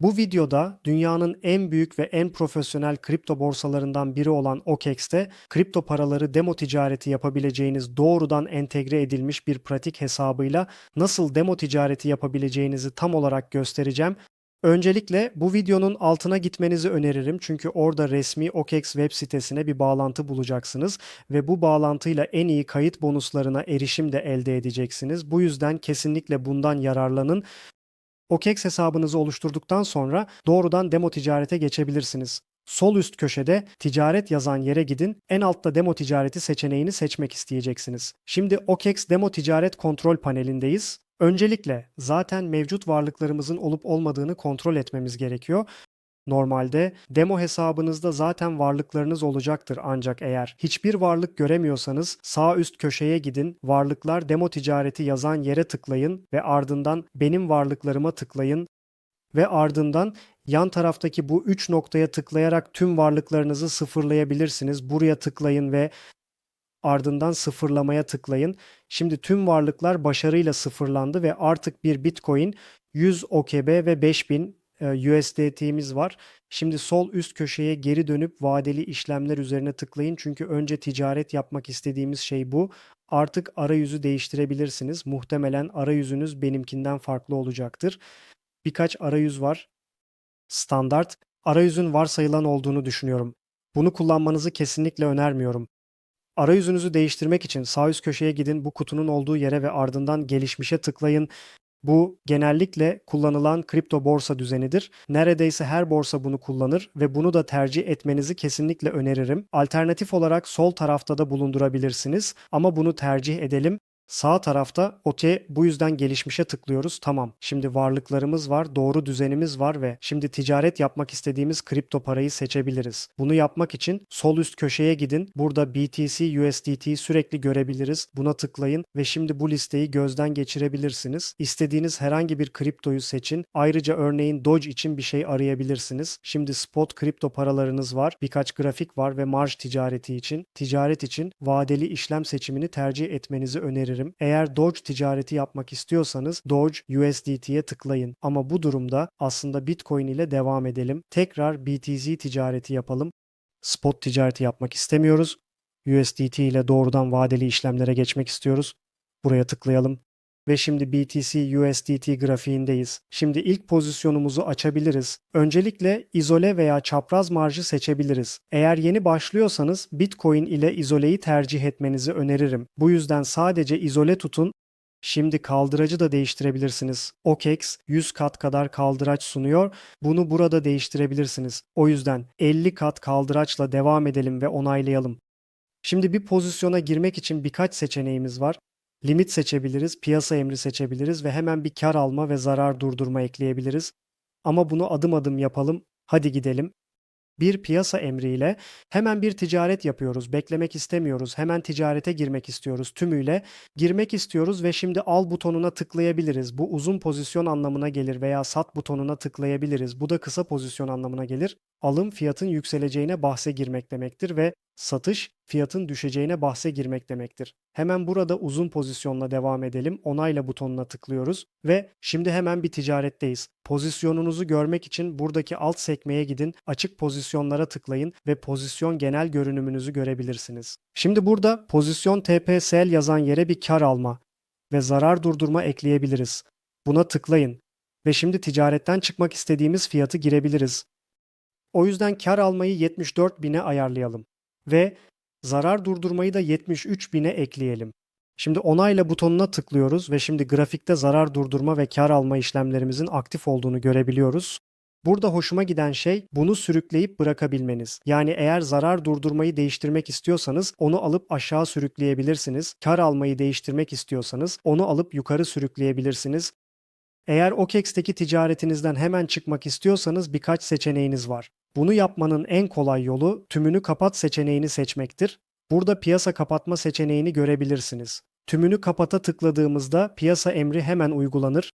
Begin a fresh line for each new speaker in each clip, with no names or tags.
Bu videoda dünyanın en büyük ve en profesyonel kripto borsalarından biri olan OKEX'te kripto paraları demo ticareti yapabileceğiniz doğrudan entegre edilmiş bir pratik hesabıyla nasıl demo ticareti yapabileceğinizi tam olarak göstereceğim. Öncelikle bu videonun altına gitmenizi öneririm çünkü orada resmi OKEX web sitesine bir bağlantı bulacaksınız ve bu bağlantıyla en iyi kayıt bonuslarına erişim de elde edeceksiniz. Bu yüzden kesinlikle bundan yararlanın. OKEX hesabınızı oluşturduktan sonra doğrudan demo ticarete geçebilirsiniz. Sol üst köşede ticaret yazan yere gidin. En altta demo ticareti seçeneğini seçmek isteyeceksiniz. Şimdi OKEX demo ticaret kontrol panelindeyiz. Öncelikle zaten mevcut varlıklarımızın olup olmadığını kontrol etmemiz gerekiyor. Normalde demo hesabınızda zaten varlıklarınız olacaktır ancak eğer hiçbir varlık göremiyorsanız sağ üst köşeye gidin, varlıklar demo ticareti yazan yere tıklayın ve ardından benim varlıklarıma tıklayın ve ardından yan taraftaki bu 3 noktaya tıklayarak tüm varlıklarınızı sıfırlayabilirsiniz. Buraya tıklayın ve ardından sıfırlamaya tıklayın. Şimdi tüm varlıklar başarıyla sıfırlandı ve artık bir Bitcoin 100 OKB ve 5000 e, USDT'miz var. Şimdi sol üst köşeye geri dönüp vadeli işlemler üzerine tıklayın. Çünkü önce ticaret yapmak istediğimiz şey bu. Artık arayüzü değiştirebilirsiniz. Muhtemelen arayüzünüz benimkinden farklı olacaktır. Birkaç arayüz var. Standart. Arayüzün varsayılan olduğunu düşünüyorum. Bunu kullanmanızı kesinlikle önermiyorum. Arayüzünüzü değiştirmek için sağ üst köşeye gidin, bu kutunun olduğu yere ve ardından gelişmişe tıklayın. Bu genellikle kullanılan kripto borsa düzenidir. Neredeyse her borsa bunu kullanır ve bunu da tercih etmenizi kesinlikle öneririm. Alternatif olarak sol tarafta da bulundurabilirsiniz ama bunu tercih edelim. Sağ tarafta OTE bu yüzden gelişmişe tıklıyoruz. Tamam. Şimdi varlıklarımız var, doğru düzenimiz var ve şimdi ticaret yapmak istediğimiz kripto parayı seçebiliriz. Bunu yapmak için sol üst köşeye gidin. Burada BTC, USDT sürekli görebiliriz. Buna tıklayın ve şimdi bu listeyi gözden geçirebilirsiniz. İstediğiniz herhangi bir kriptoyu seçin. Ayrıca örneğin Doge için bir şey arayabilirsiniz. Şimdi spot kripto paralarınız var. Birkaç grafik var ve marj ticareti için. Ticaret için vadeli işlem seçimini tercih etmenizi öneririm öneririm. Eğer Doge ticareti yapmak istiyorsanız Doge USDT'ye tıklayın. Ama bu durumda aslında Bitcoin ile devam edelim. Tekrar BTC ticareti yapalım. Spot ticareti yapmak istemiyoruz. USDT ile doğrudan vadeli işlemlere geçmek istiyoruz. Buraya tıklayalım. Ve şimdi BTC USDT grafiğindeyiz. Şimdi ilk pozisyonumuzu açabiliriz. Öncelikle izole veya çapraz marjı seçebiliriz. Eğer yeni başlıyorsanız Bitcoin ile izoleyi tercih etmenizi öneririm. Bu yüzden sadece izole tutun Şimdi kaldıracı da değiştirebilirsiniz. OKEX 100 kat kadar kaldıraç sunuyor. Bunu burada değiştirebilirsiniz. O yüzden 50 kat kaldıraçla devam edelim ve onaylayalım. Şimdi bir pozisyona girmek için birkaç seçeneğimiz var limit seçebiliriz, piyasa emri seçebiliriz ve hemen bir kar alma ve zarar durdurma ekleyebiliriz. Ama bunu adım adım yapalım. Hadi gidelim. Bir piyasa emriyle hemen bir ticaret yapıyoruz. Beklemek istemiyoruz. Hemen ticarete girmek istiyoruz tümüyle. Girmek istiyoruz ve şimdi al butonuna tıklayabiliriz. Bu uzun pozisyon anlamına gelir veya sat butonuna tıklayabiliriz. Bu da kısa pozisyon anlamına gelir. Alım fiyatın yükseleceğine bahse girmek demektir ve satış fiyatın düşeceğine bahse girmek demektir. Hemen burada uzun pozisyonla devam edelim. Onayla butonuna tıklıyoruz ve şimdi hemen bir ticaretteyiz. Pozisyonunuzu görmek için buradaki alt sekmeye gidin, açık pozisyonlara tıklayın ve pozisyon genel görünümünüzü görebilirsiniz. Şimdi burada pozisyon TPSL yazan yere bir kar alma ve zarar durdurma ekleyebiliriz. Buna tıklayın ve şimdi ticaretten çıkmak istediğimiz fiyatı girebiliriz. O yüzden kar almayı 74 bine ayarlayalım ve zarar durdurmayı da 73 bine ekleyelim. Şimdi onayla butonuna tıklıyoruz ve şimdi grafikte zarar durdurma ve kar alma işlemlerimizin aktif olduğunu görebiliyoruz. Burada hoşuma giden şey bunu sürükleyip bırakabilmeniz. Yani eğer zarar durdurmayı değiştirmek istiyorsanız onu alıp aşağı sürükleyebilirsiniz. Kar almayı değiştirmek istiyorsanız onu alıp yukarı sürükleyebilirsiniz. Eğer OKEX'teki ticaretinizden hemen çıkmak istiyorsanız birkaç seçeneğiniz var. Bunu yapmanın en kolay yolu tümünü kapat seçeneğini seçmektir. Burada piyasa kapatma seçeneğini görebilirsiniz. Tümünü kapata tıkladığımızda piyasa emri hemen uygulanır.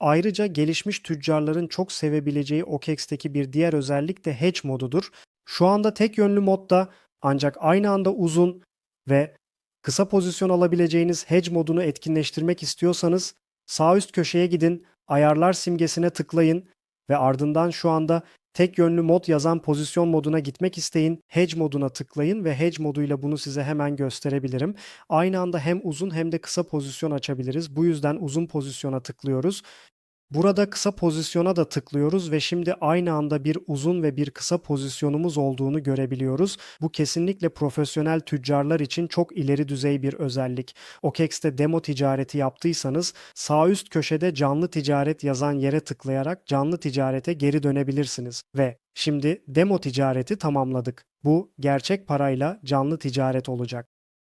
Ayrıca gelişmiş tüccarların çok sevebileceği OKEX'teki bir diğer özellik de hedge modudur. Şu anda tek yönlü modda ancak aynı anda uzun ve kısa pozisyon alabileceğiniz hedge modunu etkinleştirmek istiyorsanız sağ üst köşeye gidin, ayarlar simgesine tıklayın ve ardından şu anda tek yönlü mod yazan pozisyon moduna gitmek isteyin. Hedge moduna tıklayın ve hedge moduyla bunu size hemen gösterebilirim. Aynı anda hem uzun hem de kısa pozisyon açabiliriz. Bu yüzden uzun pozisyona tıklıyoruz. Burada kısa pozisyona da tıklıyoruz ve şimdi aynı anda bir uzun ve bir kısa pozisyonumuz olduğunu görebiliyoruz. Bu kesinlikle profesyonel tüccarlar için çok ileri düzey bir özellik. OKEX'te demo ticareti yaptıysanız sağ üst köşede canlı ticaret yazan yere tıklayarak canlı ticarete geri dönebilirsiniz. Ve şimdi demo ticareti tamamladık. Bu gerçek parayla canlı ticaret olacak.